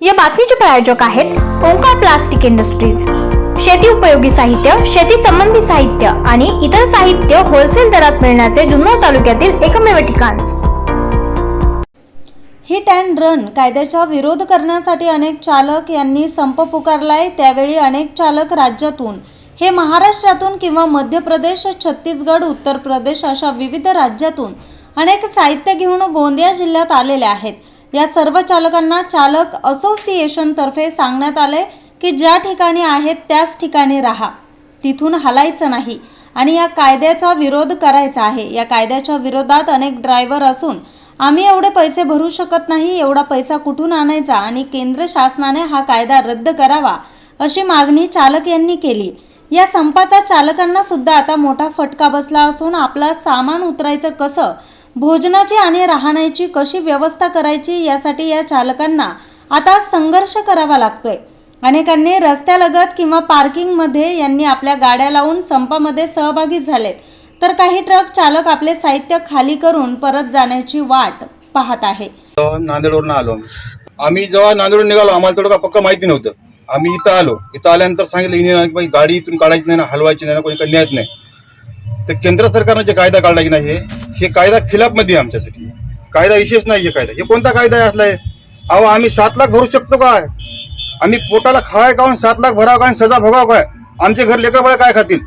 या बातमीचे प्रायोजक आहेत ओंकार प्लास्टिक इंडस्ट्रीज. शेती उपयोगी साहित्य शेती संबंधी साहित्य आणि इतर साहित्य होलसेल दरात मिळण्याचे जुन्नर तालुक्यातील एकमेव ठिकाण. हिट अँड रन कायद्याचा विरोध करण्यासाठी अनेक चालक यांनी संप पुकारलाय. त्यावेळी अनेक चालक राज्यातून हे महाराष्ट्रातून किंवा मध्य प्रदेश छत्तीसगड उत्तर प्रदेश अशा विविध राज्यातून अनेक साहित्य घेऊन गोंदिया जिल्ह्यात आलेले आहेत. या सर्व चालकांना चालक असोसिएशनतर्फे सांगण्यात आले की ज्या ठिकाणी आहेत त्याच ठिकाणी राहा. तिथून हलायचं नाही आणि या कायद्याचा विरोध करायचा आहे. या कायद्याच्या विरोधात अनेक ड्रायव्हर असून आम्ही एवढे पैसे भरू शकत नाही एवढा पैसा कुठून आणायचा आणि केंद्र शासनाने हा कायदा रद्द करावा अशी मागणी चालक यांनी केली. या संपाचा चालकांना सुद्धा आता मोठा फटका बसला असून आपला सामान उतरायचं कसं भोजनाची आणि राहण्याची कशी व्यवस्था करायची यासाठी या चालकांना आता संघर्ष करावा लागतोय. अनेकांनी रस्त्यालगत किंवा पार्किंगमध्ये यांनी आपल्या गाड्या लावून संपामध्ये सहभागी झालेत. तर काही ट्रक चालक आपले साहित्य खाली करून परत जाण्याची वाट पाहत आहे. नांदेडवरून आलो आम्ही. जेव्हा नांदेडवरून निघालो आम्हाला थोडं पक्का पक्क माहिती नव्हतं. आम्ही इथं आलो. इथं आल्यानंतर सांगितलं इंजिनियर की गाडी इथून काढायची नाही ना हलवायची नाही ना कोणी कन्यायच नाही. तर केंद्र सरकारनं जे कायदा काढला की नाही हे हे कायदा खिलाफमध्ये आहे आमच्यासाठी. कायदा विशेष नाही हे कायदा. हे कोणता कायदा आहे असला आहे अहो आम्ही सात लाख भरू शकतो काय? आम्ही पोटाला खावाय का सात लाख भरावं काय आणि सजा भोगाव काय? आमचे घर लेकर बाळ काय खातील?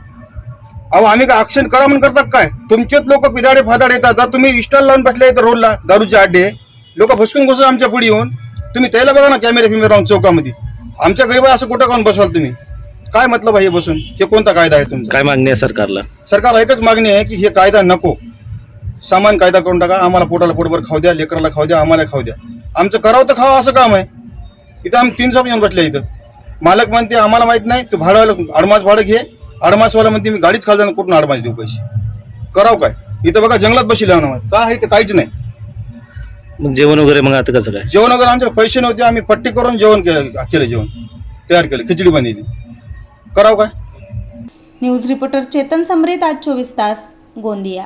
अहो आम्ही काय ऍक्शन करा म्हणून करतात काय? तुमचेच लोक पिदाडे फादाडे येतात. जर तुम्ही स्टॉल लावून बसले तर रोडला दारूचे अड्डे लोक भसकून घुसून आमच्या पुढे येऊन तुम्ही त्याला बघा ना कॅमेरे फिमेरे राहून चौकामध्ये. आमच्या गरीब असं कुठं काऊन बसवाल तुम्ही? काय मतलब आहे बसून? हे कोणता कायदा आहे तुमचा? काय मागणी आहे सरकारला? सरकार एकच मागणी आहे की हे कायदा नको. सामान कायदा करून टाका आम्हाला पोटाला पोटभर खाऊ द्या लेकराला खाऊ द्या आम्हाला खाऊ द्या. आमचं करावं तर खावं असं काम आहे. इथं आम्ही तीन सहा येऊन बसले इथं. मालक म्हणते आम्हाला माहीत नाही तू भाडं अडमास भाडं घे. अडमासवाला म्हणते मी गाडीच खाल कुठून अडमास देऊ पैसे? करावं काय? इथं बघा जंगलात बसले ना का आहे इथं काहीच नाही. मग जेवण वगैरे मग आता कसं काय? जेवण वगैरे आमचे पैसे नव्हते आम्ही पट्टी करून जेवण केलं केलं जेवण. तयार केलं खिचडी बनवली. करावं काय? न्यूज रिपोर्टर चेतन समरीत आज चोवीस तास गोंदिया.